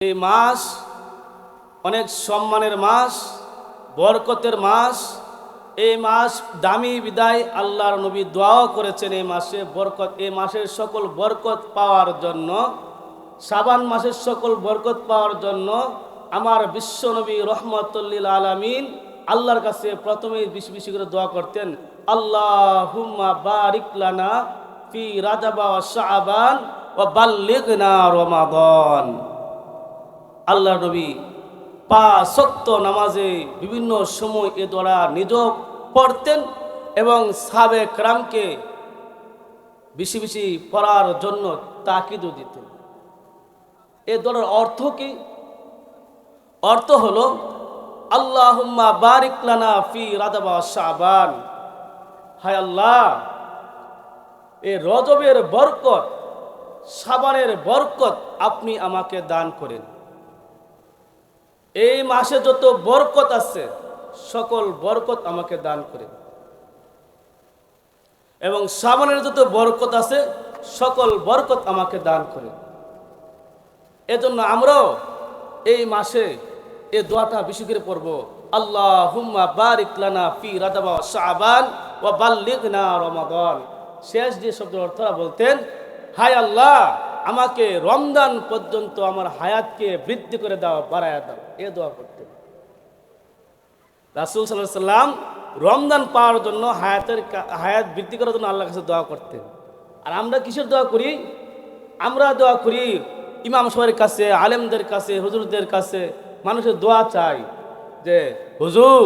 এই মাস অনেক সম্মানের মাস, বরকতের মাস। এই মাস দামি বিদায় আল্লাহর নবী দোয়াও করেছেন এই মাসে বরকত। এই মাসের সকল বরকত পাওয়ার জন্য সাবান মাসের সকল বরকত পাওয়ার জন্য আমার বিশ্ব নবী রহমতুল্লিল আলমিন আল্লাহর কাছে প্রথমেই বেশি বেশি করে দোয়া করতেন আল্লাহ হুম্মা বারিক লানা ফি রাজাবা শাহবান ও বাল্লিগনা রমাদন। আল্লাহ নবী পা সত্য নামাজে বিভিন্ন সময় এ দ্বারা নিজ পড়তেন এবং সাবে ক্রামকে বেশি বেশি পড়ার জন্য তাকিদও দিতেন। এ দলের অর্থ কি? অর্থ হলো, আল্লাহুম্মা বারিক লানা ফি রাদাবা শাবান। হায় আল্লাহ! এ রজবের বরকত সাবানের বরকত আপনি আমাকে দান করেন। এই মাসে যত বরকত আছে, সকল বরকত আমাকে দান করে। এবং সাবানের যত বরকত আছে, সকল বরকত আমাকে দান করে। এজন্য আমরাও এই মাসে এই দোয়াটা বেশি করে পড়ব। আল্লাহ হুম্মা বারিক লানা ফি রাদাবা শাবান ওয়া বাল্লিগনা রমাদান। শেষ যে শব্দের অর্থরা বলতেন, হায় আল্লাহ, আমাকে রমজান পর্যন্ত আমার হায়াতকে বৃদ্ধি করে দাও, বাড়ায় দাও। এ দোয়া করতেন রাসুল সাল্লাহ সাল্লাম রমজান পাওয়ার জন্য হায়াতের হায়াত বৃদ্ধি করার জন্য আল্লাহর কাছে দোয়া করতেন। আর আমরা কিসের দোয়া করি? আমরা দোয়া করি ইমাম সাহেবের কাছে, আলেমদের কাছে, হুজুরদের কাছে। মানুষের দোয়া চাই যে, হুজুর,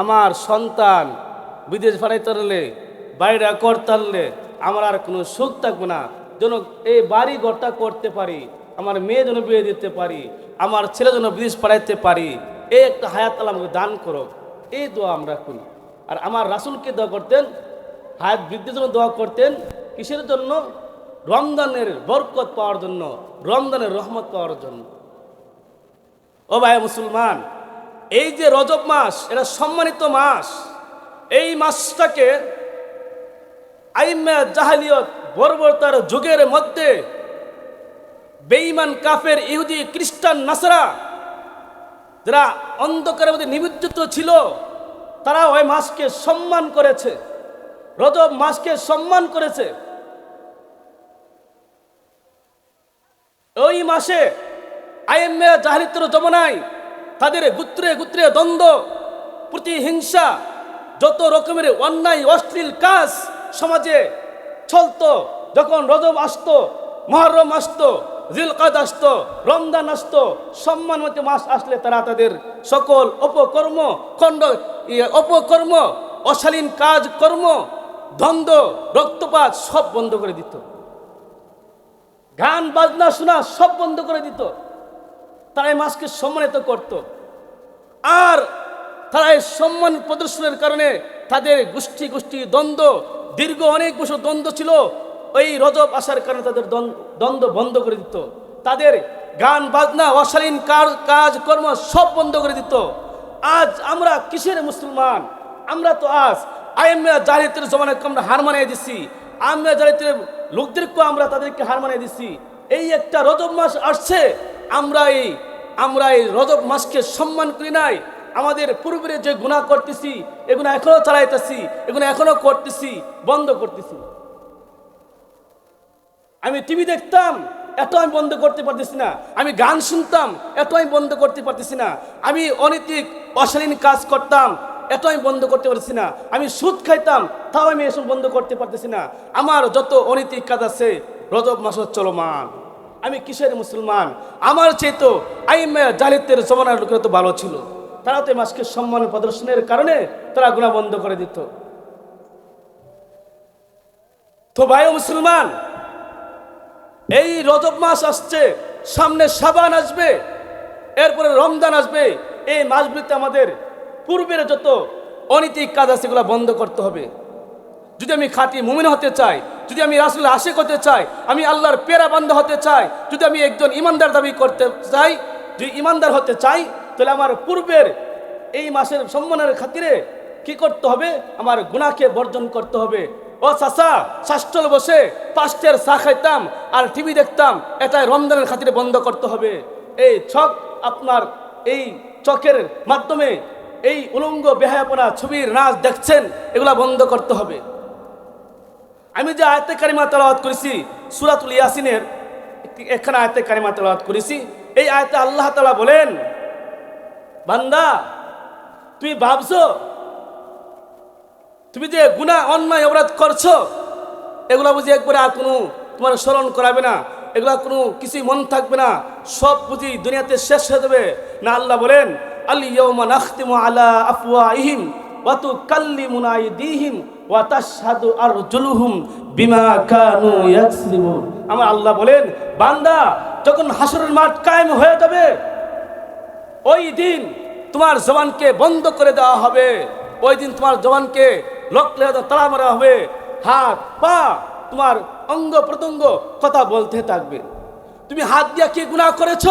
আমার সন্তান বিদেশ ফাড়াইতে পারলে বাইরে করতে পারলে আমার আর কোনো সুখ থাকবে না। যেন এই বাড়ি ঘরটা করতে পারি, আমার মেয়ে যেন বিয়ে দিতে পারি আমার ছেলে যেন বিদেশ পাঠাইতে পারি, এই একটা হায়াত আল্লাহ আমাকে দান করো এই দোয়া আমরা করি। আর আমার রাসুলকে দোয়া করতেন, হায়াত বৃদ্ধির জন্য দোয়া করতেন, কিসের জন্য? রমজানের বরকত পাওয়ার জন্য, রমজানের রহমত পাওয়ার জন্য। ও ভাই মুসলমান, এই যে রজব মাস, এটা সম্মানিত মাস, এই মাসটাকে আইমা জাহালিয়ত বর্বরতার যুগের মধ্যে বেঈমান, কাফের, ইহুদি, খ্রিস্টান, নাসরা যারা অন্ধকারের মধ্যে নিবৃত্ত ছিল তারা ওই মাসকে সম্মান করেছে। রজব মাসকে সম্মান করেছে। ওই মাসে আইএমএ জাহালিত্র জমনায় তাদের গুত্রে গুত্রে দ্বন্দ্ব, প্রতিহিংসা, যত রকমের অন্যায়, অশ্লীল কাজ সমাজে চলতো, যখন রজব আসতো, মহরম আসতো জিলকাদ আসতো, রমজান আসতো, সম্মানমতি মাস আসলে তারা তাদের সকল অপকর্ম, খণ্ড অপকর্ম, অশালীন কাজ, কর্ম, দ্বন্দ্ব, রক্তপাত সব বন্ধ করে দিত। গান, বাজনা শোনা সব বন্ধ করে দিত। তারা এই মাসকে সম্মানিত করত। আর তারা এই সম্মান প্রদর্শনের কারণে তাদের গোষ্ঠী গোষ্ঠী দ্বন্দ্ব, দীর্ঘ অনেক বছর দ্বন্দ্ব ছিল। ওই রজব আসার কারণে তাদের দ্বন্দ্ব- বন্ধ করে দিত। তাদের গান, বাজনা, অশালীন কাজ কাজ, কর্ম সব বন্ধ করে দিত। আজ আমরা কিসের মুসলমান? আমরা তো আজ আইএমএ জাহিতের জমানাকে আমরা হার মানিয়ে দিচ্ছি আমরা জাহিতের লোকদেরকেও আমরা তাদেরকে হার মানিয়ে দিচ্ছি এই একটা রজব মাস আসছে আমরা এই আমরা এই রজব মাসকে সম্মান করি নাই। আমাদের পূর্বের যে গুণা করতেছি, এগুলো এখনও চালাইতেছি, এগুলো এখনও করতেছি, বন্ধ করতেছি। আমি টিভি দেখতাম, এত আমি বন্ধ করতে পারতেছি না। আমি গান শুনতাম, এত আমি বন্ধ করতে পারতেছি না। আমি অনৈতিক, অশালীন কাজ করতাম, এত আমি বন্ধ করতে পারতেছি না। আমি সুদ খাইতাম, তাও আমি এসব বন্ধ করতে পারতেছি না। আমার যত অনৈতিক কাজ আছে রজব মাস চলমান। আমি কিসের মুসলমান? আমার চেয়ে তো আইমে জালিতের জমানার লোকেরা তো ভালো ছিল। তারা তো এই মাসকে সম্মান প্রদর্শনের কারণে তারা গুণা বন্ধ করে দিত। তো ভাই মুসলমান এই রজব মাস আসছে, সামনে সাবান আসবে, এরপরে রমজান আসবে। এই মাসগুলিতে আমাদের পূর্বের যত অনৈতিক কাজ আছে সেগুলো বন্ধ করতে হবে। যদি আমি খাঁটি মুমিন হতে চাই, যদি আমি রাসুল আশেক হতে চাই, আমি আল্লাহর পেরা বান্ধা হতে চাই, যদি আমি একজন ইমানদার দাবি করতে চাই, যদি ইমানদার হতে চাই, তাহলে আমার পূর্বের এই মাসের সম্মানের খাতিরে কি করতে হবে? আমার গুণাকে বর্জন করতে হবে। ও চাষা শাস্টল বসে পাঁচটের চা খাইতাম আর টিভি দেখতাম, এটাই রমজানের খাতিরে বন্ধ করতে হবে। এই ছক আপনার এই চকের মাধ্যমে এই উলঙ্গ বেহায়াপনা ছবির নাচ দেখছেন, এগুলা বন্ধ করতে হবে। আমি যে আয়তে কারিমা তেলাওয়াত করেছি, সুরাতুল ইয়াসিনের এখানে আয়তে কারিমা তেলাওয়াত করেছি, এই আয়তে আল্লাহ তালা বলেন, বান্দা তুই ভাবছ তুমি যে গুনাহ, অন্যায়, অপরাধ করছ, এগুলা বুঝি একবারে আর কোনো তোমার স্মরণ করাবে না, এগুলা কোনো কিছুই মন থাকবে না, সব বুঝি দুনিয়াতে শেষ হয়ে যাবে। না আল্লাহ বলেন আলি ইয়ৌমা নাখতিমু আলা আফওয়াহিম ওয়া তুকাল্লিমুনা আইদিহিম ওয়া তাশহাদু আরজুলুহুম বিমা কানু আমার আল্লাহ বলেন, বান্দা, যখন হাসরের মাঠ কায়েম হয়ে যাবে, ওই দিন তোমার জবানকে বন্ধ করে দেওয়া হবে। ওই দিন তোমার জবানকে লকলে তালা মারা হবে হাত, পা, তোমার অঙ্গ প্রত্যঙ্গ কথা বলতে থাকবে। তুমি হাত দিয়া কি গুনাহ করেছ?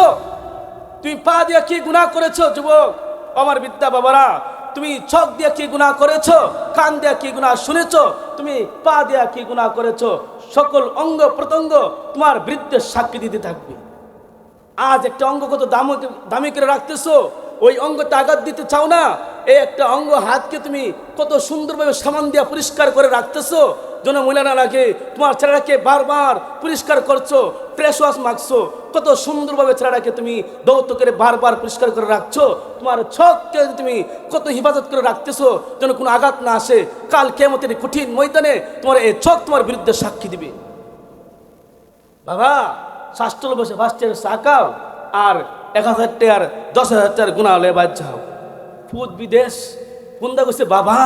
তুমি পা দিয়া কি গুনাহ করেছ, যুবক? আমার বিদ্যা বাবারা, তুমি চোখ দিয়া কি গুনাহ করেছ? কান দিয়া কি গুনাহ শুনেছো? তুমি পা দিয়া কি গুনাহ করেছ? সকল অঙ্গ প্রত্যঙ্গ তোমার বৃদ্ধে সাক্ষী দিতে থাকবে। আজ একটা অঙ্গ কত দাম, দামি করে রাখতেছো? ওই অঙ্গতে আঘাত দিতে চাও না, এই একটা অঙ্গ হাতকে তুমি কত সুন্দরভাবে সামান দিয়া পরিষ্কার করে রাখতেছো। যেন মহিলা না লাগে তোমার ছেলেটাকে বারবার পরিষ্কার করছ ফ্রেশ ওয়াশ মাখছো, কত সুন্দরভাবে ছেলেটাকে তুমি দৌত করে বারবার পরিষ্কার করে রাখছো। তোমার ছককে তুমি কত হিফাজত করে রাখতেছো, যেন কোনো আঘাত না আসে, কাল কেমতের কঠিন ময়দানে তোমার এই ছক তোমার বিরুদ্ধে সাক্ষী দিবে। বাবা, শাস্ত্র বসে ফার্স্টের সাকাও আর এক হাজার টাকার দশ হাজার টাকার গুণা হলে বাদ যাও ফুদ বিদেশ কুন্দা কইছে, বাবা,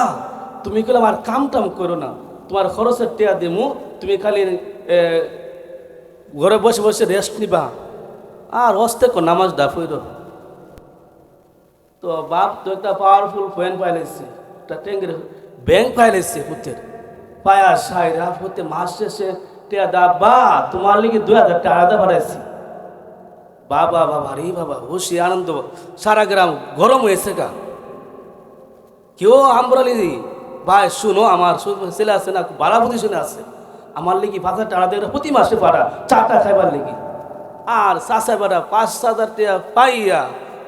তুমি কলে আমার কাম টাম করো না। তোমার খরচের টেয়া দিমু, তুমি খালি ঘরে বসে বসে রেস্ট নিবা। আর অস্তে কো নামাজ ডাফইর তো বাপ তো একটা পাওয়ারফুল ফ্যান পাইলেছে একটা ট্যাঙ্কের ব্যাংক পাইলেছে পুতের। পায়া সাইরা পুতে মাস শেষে টেয়া দা বা তোমার লিগে দুই হাজার টাকা আলাদা বাড়াইছি বাবা বাবা, রে বাবা খুশি আনন্দ। সারা গ্রাম গরম হয়েছে গা। কেউ আমরালি ভাই, শুনো, আমার ছেলে আছে না ভাড়া প্রতি শুনে আছে। আমার লিগি হাজার টাকা দেবে প্রতি মাসে ভাড়া চাটা খাইবার লিগি। আর চাষা ভাড়া পাঁচ হাজার টাকা পাইয়া,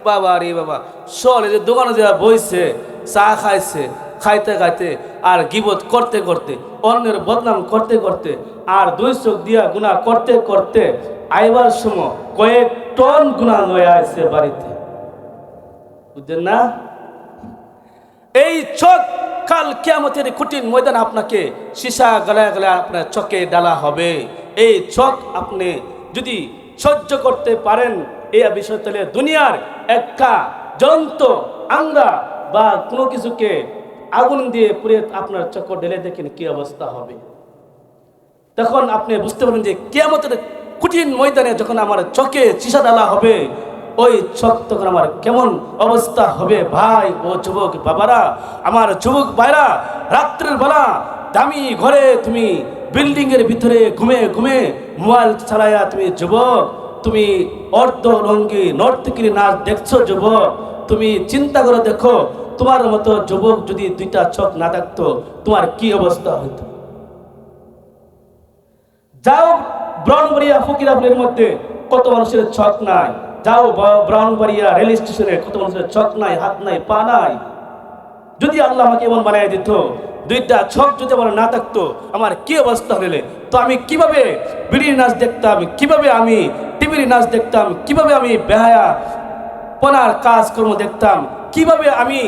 বাবা রে বাবা চলে যে দোকানে যাওয়া বইছে, চা খাইছে, খাইতে খাইতে আর গিবত করতে করতে, অন্যের বদনাম করতে করতে, আর দুই চোখ দিয়া গুণা করতে করতে, আইবার সময় কয়েক টন গুণা লয়ে আসছে বাড়িতে। বুঝলেন না? এই চোখ কাল কেমতের কঠিন ময়দান আপনাকে সীসা গলায় গলায় আপনার চোখে ডালা হবে। এই চোখ আপনি যদি সহ্য করতে পারেন, এই বিষয় তাহলে দুনিয়ার একটা জ্বলন্ত আঙ্গা বা কোনো কিছুকে আগুন দিয়ে পুড়ে আপনার চক্কর ঢেলে দেখেন কি অবস্থা হবে। তখন আপনি বুঝতে পারেন যে কেমতের কঠিন ময়দানে যখন আমার চোখে চিসা ডালা হবে, ওই চোখ তখন আমার কেমন অবস্থা হবে? ভাই, ও যুবক বাবারা, আমার যুবক ভাইরা, রাত্রের বেলা দামি ঘরে তুমি বিল্ডিংয়ের ভিতরে ঘুমে ঘুমে মোবাইল চালায়া তুমি যুবক, তুমি অর্ধ লঙ্গি নর্তকিরি নাচ দেখছ যুবক, তুমি চিন্তা করে দেখো, তোমার মতো যুবক যদি দুইটা চোখ না থাকতো তোমার কি অবস্থা হতো যাও ব্রাউনবাড়িয়া ফকিরাপুরের মধ্যে কত মানুষের ছক নাই? যাও ব্রাউনবাড়িয়া রেল স্টেশনে কত মানুষের ছক নাই, হাত নাই, পা নাই? যদি আল্লাহ আমাকে এমন বানিয়ে দিত, দুইটা ছক যদি আমার না থাকতো, আমার কি অবস্থা হলে? তো আমি কীভাবে বিড়ির নাচ দেখতাম? কীভাবে আমি টিভির নাচ দেখতাম? কীভাবে আমি বেহায়া পনার কাজকর্ম দেখতাম? কীভাবে আমি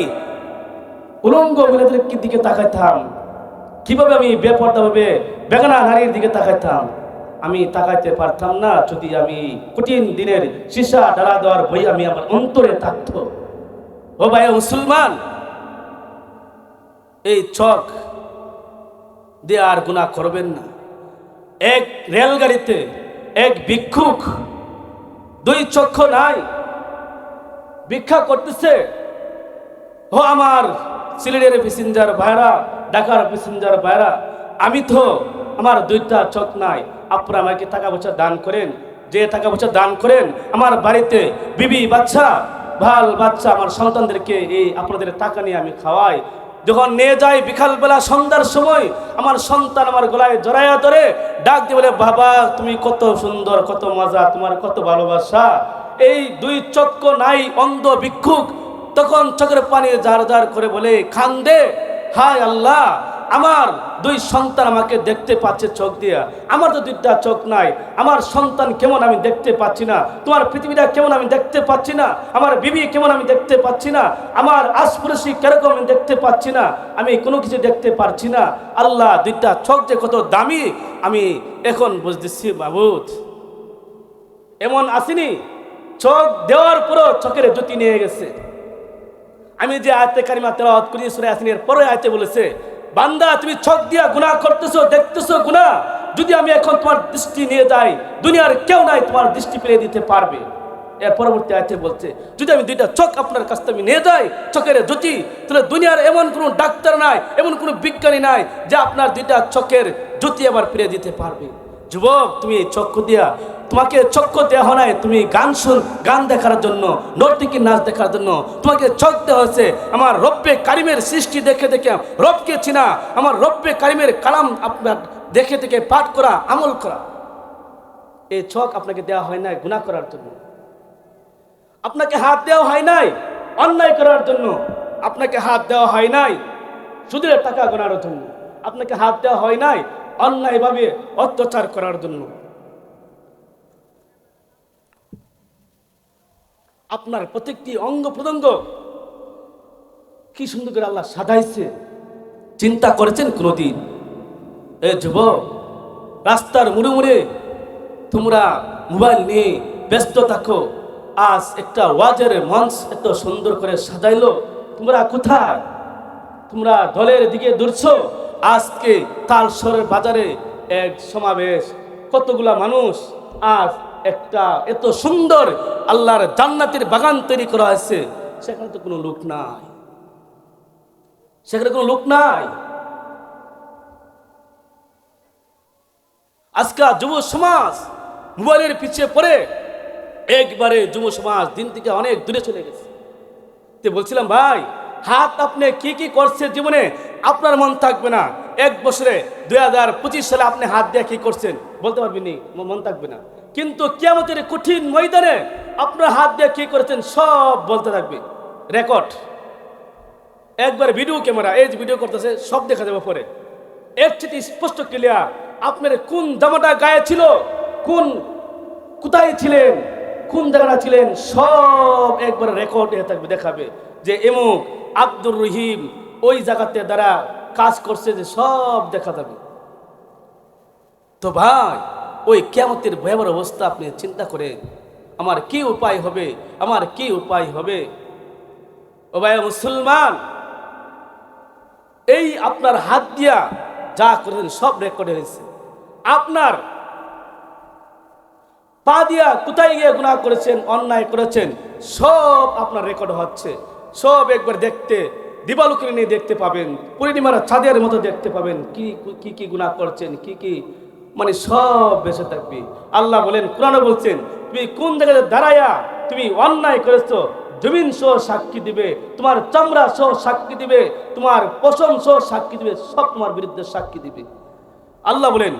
উলঙ্গ মহিলাদের দিকে তাকাইতাম? কীভাবে আমি বেপর্দাভাবে বেগানা নারীর দিকে তাকাইতাম? আমি তাকাইতে পারতাম না যদি আমি কঠিন দিনের সীসা ডালা দেওয়ার বই আমি আমার অন্তরে থাকতো। ও ভাই মুসলমান, এই চক দিয়ে আর গুণা করবেন না। এক রেলগাড়িতে এক ভিক্ষুক, দুই চক্ষু নাই, ভিক্ষা করতেছে। ও আমার সিলেটের প্যাসেঞ্জার ভাইরা, ঢাকার প্যাসেঞ্জার ভাইরা, আমি তো আমার দুইটা চোখ নাই। আপনারা আমাকে টাকা পয়সা দান করেন। যে টাকা পয়সা দান করেন, আমার বাড়িতে বিবি বাচ্চা, ভালো বাচ্চা আমার সন্তানদেরকে এই আপনাদের টাকা নিয়ে আমি খাওয়াই। যখন নিয়ে যাই বিকালবেলা, সন্ধ্যার সময়, আমার সন্তান আমার গলায় জড়াইয়া ধরে, ডাক দিয়ে বলে, বাবা, তুমি কত সুন্দর, কত মজা, তোমার কত ভালোবাসা। এই দুই চক্র নাই, অন্ধ ভিক্ষুক, তখন চোখের পানি জার জার করে বলে, খান্দে, হায় আল্লাহ আমার দুই সন্তান আমাকে দেখতে পাচ্ছে চোখ দিয়া। আমার তো দুইটা চোখ নাই। আমার সন্তান কেমন আমি দেখতে পাচ্ছি না? তোমার পৃথিবীটা কেমন আমি দেখতে পাচ্ছি না? আমার বিবি কেমন আমি দেখতে পাচ্ছি না? আমার আশপুরুষি কীরকম আমি দেখতে পাচ্ছি না? আমি কোনো কিছু দেখতে পারছি না। আল্লাহ দুইটা চোখ যে কত দামি। আমি এখন বুঝতেছি বাবুদ এমন আসেনি। চোখ দেওয়ার পরও চোখের জ্যোতি নিয়ে গেছে। আমি যে আয়তে কারিমা তেলাওয়াত করি, সুরে আসিনের পরে আয়তে বলেছে বান্দা, তুমি ছক দিয়া গুণা করতেছো, দেখতেছো গুণা যদি আমি এখন তোমার দৃষ্টি নিয়ে যাই, দুনিয়ার কেউ নাই তোমার দৃষ্টি পেয়ে দিতে পারবে। এর পরবর্তী আয়তে বলছে, যদি আমি দুইটা চোখ আপনার কাছ থেকে নিয়ে যাই চোখের জ্যোতি, তাহলে দুনিয়ার এমন কোনো ডাক্তার নাই, এমন কোনো বিজ্ঞানী নাই, যে আপনার দুইটা চোখের জ্যোতি আবার ফিরে দিতে পারবে। যুবক, তুমি চক্ষু দিয়া, তোমাকে চক্ষু দেওয়া হয় নাই, তুমি গান শুন, গান দেখার জন্য নর্তকী নাচ দেখার জন্য, তোমাকে চোখ দেওয়া হয়েছে। আমার রব্বে কারিমের সৃষ্টি দেখে দেখে, রবকে চিনা, আমার রব্বে কারিমের কালাম আপনার দেখে দেখে পাঠ করা, আমল করা। এই চোখ আপনাকে দেওয়া হয় নাই গুণা করার জন্য। আপনাকে হাত দেওয়া হয় নাই অন্যায় করার জন্য। আপনাকে হাত দেওয়া হয় নাই সুদের টাকা গোনার জন্য। আপনাকে হাত দেওয়া হয় নাই অন্যায়ভাবে অত্যাচার করার জন্য। আপনার প্রত্যেকটি অঙ্গ প্রত্যঙ্গ কি সুন্দর করে আল্লাহ সাজাইছে। চিন্তা করেছেন কোনোদিন? এ যুবক, রাস্তার মুড়ে মুড়ে তোমরা মোবাইল নিয়ে ব্যস্ত থাকো। আজ একটা ওয়াজের মঞ্চ এত সুন্দর করে সাজাইলো। তোমরা কোথায়? তোমরা দলের দিকে দৌড়ছো? আজকে তালসরের বাজারে এক সমাবেশ। কতগুলা মানুষ আজ একটা এত সুন্দর আল্লাহর জান্নাতের বাগান তৈরি করা হয়েছে, সেখানে তো কোনো লোক নাই। সেখানে কোনো লোক নাই। আজকে যুব সমাজ মোবাইলের পিছিয়ে পড়ে, একবারে যুব সমাজ দিন থেকে অনেক দূরে চলে গেছে। তে বলছিলাম, ভাই, হাত আপনি কি কি করছে জীবনে? আপনার মন থাকবে না। এক বছরে দুই হাজার পঁচিশ সালে আপনি হাত দিয়ে কি করছেন? বলতে পারবেন মন থাকবে না। কিন্তু কিয়ামতের কঠিন ময়দানে আপনার হাত দিয়ে কি করেছেন, সব বলতে থাকবে। রেকর্ড। একবার ভিডিও ক্যামেরা, এই যে ভিডিও করতেছে, সব দেখা যাবে পরে এর থেকে স্পষ্ট ক্লিয়ার আপনার কোন জামাটা গায়ে ছিল, কোন কোথায় ছিলেন, কোন জায়গাটা ছিলেন, সব একবার রেকর্ড হয়ে থাকবে, দেখাবে। যে এমুক আব্দুর রহিম ওই জায়গাতে দ্বারা কাজ করছে যে সব দেখা যাবে। তো ভাই, ওই কেমতের ভয়াবহ অবস্থা আপনি চিন্তা করেন, আমার কি উপায় হবে, আমার কি উপায় হবে? ও ভাই মুসলমান, এই আপনার হাত দিয়া যা করেছেন, সব রেকর্ড হয়েছে। আপনার পা দিয়া কোথায় গিয়ে গুনাহ করেছেন, অন্যায় করেছেন, সব আপনার রেকর্ড হচ্ছে। সব একবার দেখতে দিবালুকরে দেখতে পাবেন, পূর্ণিমার চাঁদের মতো দেখতে পাবেন, কি কি কি গুণা করছেন, কি কি মানে সব বেঁচে থাকবে। আল্লাহ বলেন কোরআন বলছেন, তুমি কোন জায়গাতে দাঁড়াইয়া তুমি অন্যায় করেছ, জমিন সহ সাক্ষী দিবে, তোমার চামড়া সহ সাক্ষী দিবে, তোমার পশম সহ সাক্ষী দিবে, সব তোমার বিরুদ্ধে সাক্ষী দিবে। আল্লাহ বলেন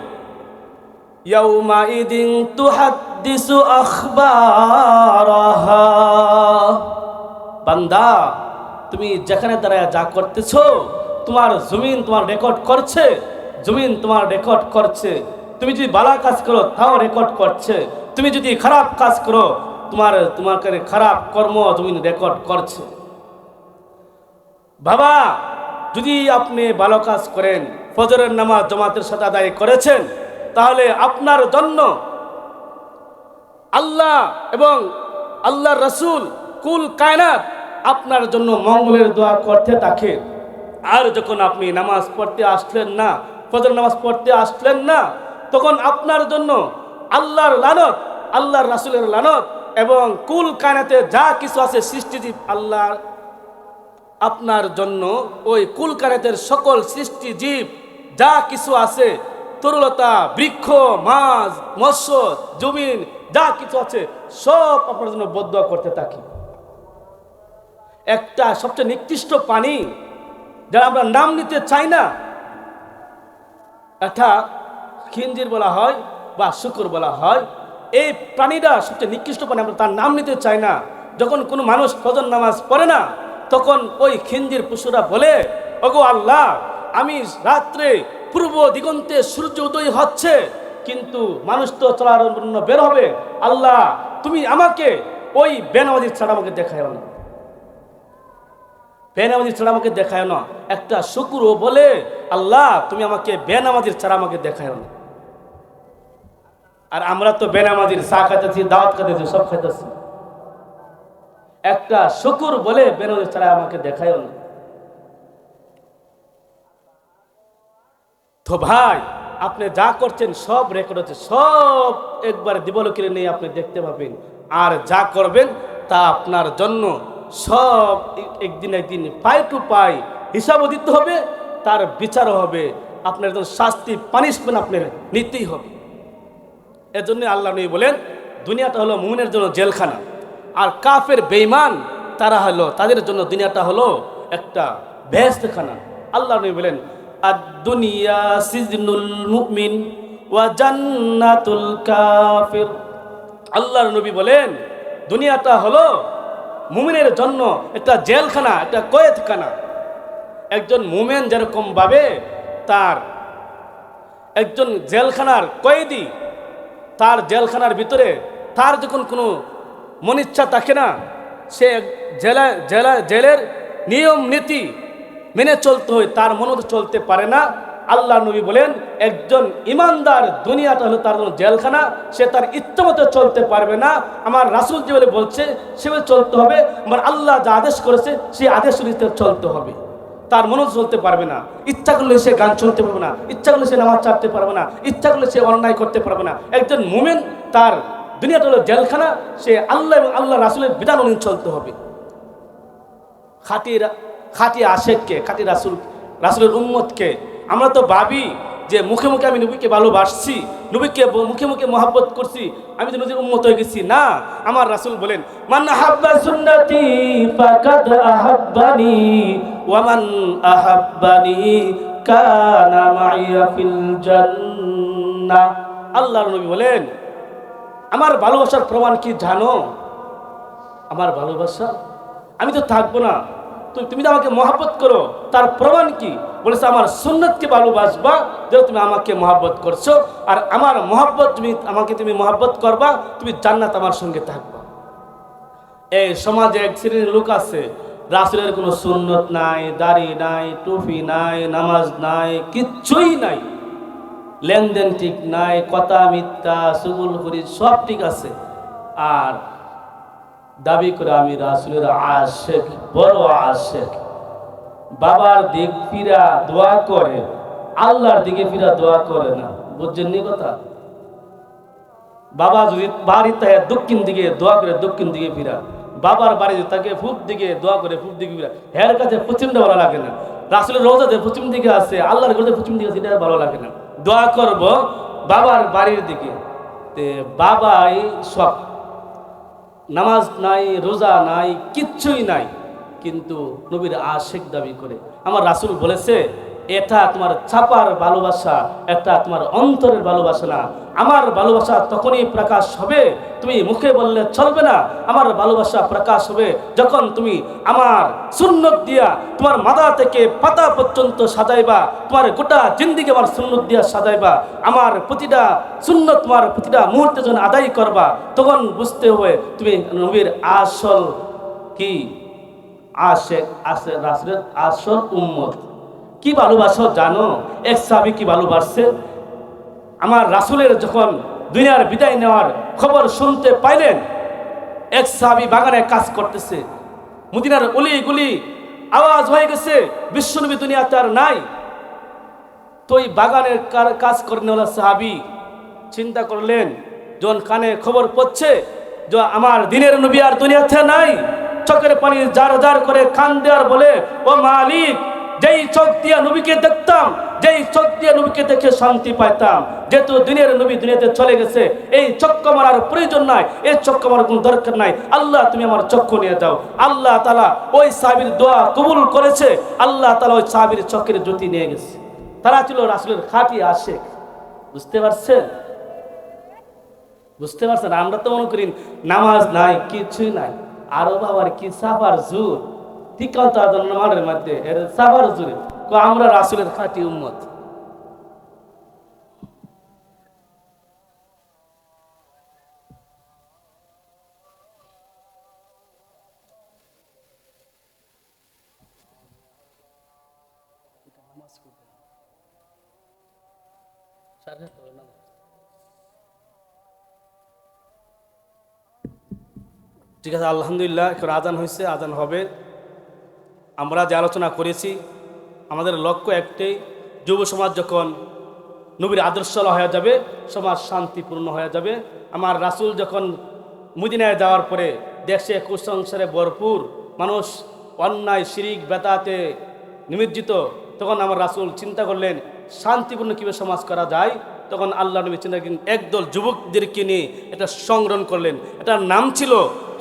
বান্দা তুমি যেখানে দাঁড়ায় যা করতেছো, তোমার জমিন তোমার রেকর্ড করছে, জমিন তোমার রেকর্ড করছে। তুমি যদি বালা কাজ করো, তাও রেকর্ড করছে। তুমি যদি খারাপ কাজ করো, তোমার, তোমাকে খারাপ কর্ম জমিন রেকর্ড করছে। বাবা, যদি আপনি ভালো কাজ করেন, ফজরের নামাজ জমাতের সাথে আদায় করেছেন, তাহলে আপনার জন্য আল্লাহ এবং আল্লাহ রসুল কুল কায়নাত আপনার জন্য মঙ্গলের দোয়া করতে থাকে। আর যখন আপনি নামাজ পড়তে আসলেন না, ফজর নামাজ পড়তে আসলেন না, তখন আপনার জন্য আল্লাহর লানত, আল্লাহর রাসুলের লানত এবং কুল কায়নাতে যা কিছু আছে সৃষ্টিজীব আল্লাহ আপনার জন্য ওই কুল কুলকারেতের সকল সৃষ্টি জীব যা কিছু আছে, তরুলতা, বৃক্ষ, মাছ, মৎস্য, জমিন, যা কিছু আছে সব আপনার জন্য বদ্ধ করতে থাকি। একটা সবচেয়ে নিকৃষ্ট পানি যারা আমরা নাম নিতে চাই না এটা খিঞ্জির বলা হয় বা শুকুর বলা হয়, এই প্রাণীরা সবচেয়ে নিকৃষ্ট প্রাণী, আমরা তার নাম নিতে চাই না। যখন কোনো মানুষ ফজর নামাজ পড়ে না, তখন ওই খিন্দির পশুরা বলে, ওগো আল্লাহ, আমি রাত্রে পূর্ব দিগন্তে সূর্য উদয় হচ্ছে, কিন্তু মানুষ তো চলার জন্য বের হবে। আল্লাহ, তুমি আমাকে ওই বেনামাজির ছাড়া আমাকে দেখায় না। বেনামাজির ছাড়া আমাকে দেখায় না। একটা শুকুরও বলে, আল্লাহ, তুমি আমাকে বেনামাজির ছাড়া আমাকে দেখায় না। আর আমরা তো বেনামাজির চা খাইতেছি, দাওয়াত খাইতেছি, সব খাইতেছি। একটা শুকুর বলে বেনামাজির ছাড়া আমাকে দেখায় না। তো ভাই, আপনি যা করছেন, সব রেকর্ড হচ্ছে সব একবার দিবলকিরে নিয়ে আপনি দেখতে পাবেন। আর যা করবেন তা আপনার জন্য। সব একদিন একদিন পাই টু পাই হিসাবও দিতে হবে, তার বিচারও হবে। আপনার একজন শাস্তি পানিশমেন্ট আপনার নিতেই হবে। এজন্য আল্লাহ নবী বলেন, দুনিয়াটা হলো মুমিনের জন্য জেলখানা, আর কাফের বেঈমান তারা হলো, তাদের জন্য দুনিয়াটা হলো একটা বেহেস্তখানা আল্লাহ নবী বলেন আর দুনিয়া সিজনুল মুমিন ওয়া জান্নাতুল কাফির। আল্লাহর নবী বলেন, দুনিয়াটা হলো মুমিনের জন্য একটা জেলখানা, একটা কয়েতখানা একজন মুমেন যেরকম ভাবে তার একজন জেলখানার কয়েদি, তার জেলখানার ভিতরে তার যখন কোনো মনিচ্ছা থাকে না, সে জেলা জেলা, জেলের নিয়ম, নীতি মেনে চলতে হয়, তার মনে চলতে পারে না। আল্লাহ নবী বলেন, একজন ইমানদার দুনিয়াটা হলো তার জেলখানা, সে তার ইচ্ছা মতো চলতে পারবে না। আমার রাসুল যে বলে বলছে সেভাবে চলতে হবে। আমার আল্লাহ যা আদেশ করেছে, সেই আদেশ অনুযায়ী চলতে হবে। তার মনে চলতে পারবে না। ইচ্ছা করলে সে গান শুনতে পারবে না। ইচ্ছা করলে সে নামাজ চাপতে পারবে না। ইচ্ছা করলে সে অন্যায় করতে পারবে না। একজন মুমেন তার দুনিয়াটা হলো জেলখানা, সে আল্লাহ এবং আল্লাহ রাসুলের বিধান অনুযায়ী চলতে হবে। খাটি রা- খাটি আশেককে খাটি রাসুল, রাসুলের উম্মতকে আমরা তো ভাবি যে মুখে মুখে আমি নবীকে ভালোবাসছি, নবীকে মুখে মুখে মহাব্বত করছি, আমি তো নবীর উম্মত হয়ে গেছি। না, আমার রাসুল বলেন, মান হাব্বা সুন্নতি ফাকাদ আহাব্বানি, ওয়া মান আহাব্বানি কানা মাইয়া ফিল জান্নাহ আল্লাহর নবী বলেন, আমার ভালোবাসার প্রমাণ কি জানো? আমার ভালোবাসা? আমি তো থাকব না। তুমি আমাকে মহাব্বত করো। তার প্রমাণ কি? বলেছে, আমার সুন্নতকে ভালোবাসবা যে তুমি আমাকে মহাব্বত করছ। আর আমার মহাব্বত তুমি আমাকে তুমি মহাব্বত করবা, তুমি জান্নাত আমার সঙ্গে থাকবা। এই সমাজে এক শ্রেণির লোক আছে, রাসুলের কোনো সুন্নত নাই, দাড়ি নাই, টুপি নাই, নামাজ নাই, কিচ্ছুই নাই। লেনদেন ঠিক নাই, কথা মিথ্যা সুগুল করি, সব ঠিক আছে। আর দাবি করে আমি রাসুলের আশেক, বড় আশেক। বাবার দিক ফিরা দোয়া করে, আল্লাহর দিকে ফিরা দোয়া করে না। বুঝছেন নি কথা? বাবা যদি বাড়ি থাকে দক্ষিণ দিকে দোয়া করে দক্ষিণ দিকে ফিরা, বাবার বাড়ি যদি থাকে পূব দিকে দোয়া করে পূব দিকে ফিরা, হের কাছে পশ্চিমটা ভালো লাগে না। রাসুলের রোজাতে পশ্চিম দিকে আছে, আল্লাহর ঘরে পশ্চিম দিকে এটা ভালো লাগে না। দোয়া করব বাবার বাড়ির দিকে। বাবাই সব নামাজ নাই রোজা নাই কিচ্ছুই নাই। কিন্তু নবীর আশেখ দাবি করে। আমার রাসুল বলেছে এটা তোমার ছাপার ভালোবাসা, এটা তোমার অন্তরের ভালোবাসা না। আমার ভালোবাসা তখনই প্রকাশ হবে, তুমি মুখে বললে চলবে না। আমার ভালোবাসা প্রকাশ হবে যখন তুমি আমার সুন্নত দিয়া তোমার মাথা থেকে পাতা পর্যন্ত সাজাইবা, তোমার গোটা জিন্দিগি আমার সুন্নত দিয়া সাজাইবা। আমার প্রতিটা সুন্নত তোমার প্রতিটা মুহূর্তে যখন আদায় করবা, তখন বুঝতে হবে তুমি নবীর আসল কি? আসে রাসুলের আসল উম্মত। কি ভালোবাসো জানো? এক সাবি কি ভালোবাসছে? আমার রাসুলের যখন দুনিয়ার বিদায় নেওয়ার খবর শুনতে পাইলেন, এক সাবি বাগানে কাজ করতেছে। মুদিনার উলি গুলি আওয়াজ হয়ে গেছে, বিশ্বনবী দুনিয়াতে আর নাই। তো ওই বাগানের কাজ করেনওয়ালা সাহাবি চিন্তা করলেন, যখন কানে খবর পড়ছে যে আমার দিনের নবী আর দুনিয়াতে নাই, চোখের পানি জার জার করে কান দেওয়ার বলে, ও মালিক যেই চোখ দিয়া নবীকে দেখতাম, যেই চোখ দিয়ে নবীকে দেখে শান্তি পাইতাম। যেহেতু দিনের নবী দুনিয়াতে চলে গেছে, এই চক্ক মারার প্রয়োজন নাই, এই চক্ক মারার কোনো দরকার নাই। আল্লাহ, তুমি আমার চক্ষু নিয়ে দাও আল্লাহ তালা ওই সাহাবির দোয়া কবুল করেছে। আল্লাহ তালা ওই সাহাবির চক্রের জ্যোতি নিয়ে গেছে। তারা ছিল রাসুলের খাঁটি আশেক। বুঝতে পারছেন? বুঝতে পারছেন? আমরা তো মনে করি নামাজ নাই, কিছুই নাই। আরও বাবার কি সাফার জোর। ঠিক কথা মাঠের মধ্যে, এর জোরে আমরা রাসুলের খাঁটি উম্মত। ঠিক আছে, আলহামদুলিল্লাহ এখন আজান হয়েছে, আজান হবে। আমরা যে আলোচনা করেছি, আমাদের লক্ষ্য একটাই যুব সমাজ যখন নবীর আদর্শলা হয়ে যাবে, সমাজ শান্তিপূর্ণ হয়ে যাবে। আমার রাসূল যখন মুদিনায় যাওয়ার পরে দেশে কুসংসারে ভরপুর মানুষ, অন্যায়, শিরিক, বেতাতে নিমজ্জিত, তখন আমার রাসূল চিন্তা করলেন, শান্তিপূর্ণ কীভাবে সমাজ করা যায়? তখন আল্লাহ নবী চিন্তা একদল যুবকদেরকে নিয়ে এটা সংগ্রহণ করলেন। এটার নাম ছিল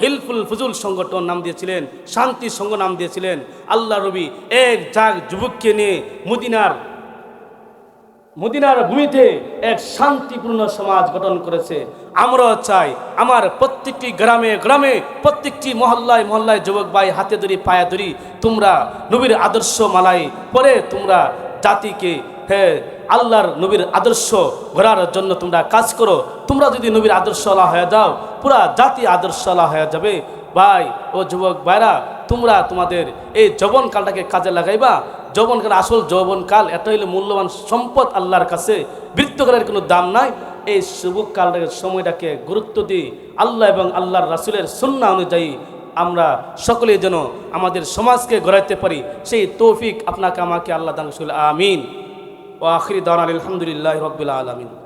হিলফুল ফুজুল সংগঠন নাম দিয়েছিলেন, শান্তি সংঘ নাম দিয়েছিলেন। আল্লাহ রবি এক জাগ যুবককে নিয়ে মদিনার মদিনার ভূমিতে এক শান্তিপূর্ণ সমাজ গঠন করেছে। আমরাও চাই আমার প্রত্যেকটি গ্রামে গ্রামে প্রত্যেকটি মহল্লায় মহল্লায় যুবক ভাই হাতে ধরি, পায়ে ধরি, তোমরা নবীর আদর্শ মালাই পরে তোমরা জাতিকে হ্যাঁ আল্লাহর নবীর আদর্শ গড়ার জন্য তোমরা কাজ করো। তোমরা যদি নবীর আদর্শলা হয়ে যাও, পুরা জাতি আদর্শলা হয়ে যাবে। ভাই, ও যুবক ভাইরা, তোমরা তোমাদের এই যৌবনকালটাকে কাজে লাগাইবা। যৌবনকাল আসল যৌবনকাল এটা হইলে মূল্যবান সম্পদ আল্লাহর কাছে। বৃত্তকালের কোনো দাম নাই। এই যুবককালটাকে সময়টাকে গুরুত্ব দিই। আল্লাহ এবং আল্লাহর রাসুলের সন্না অনুযায়ী আমরা সকলে যেন আমাদের সমাজকে গড়াইতে পারি। সেই তৌফিক আপনাকে, আমাকে আল্লাহ দান আমিন। ও আখিরি দান আলহামদুলিল্লাহ রবিল আলমিন।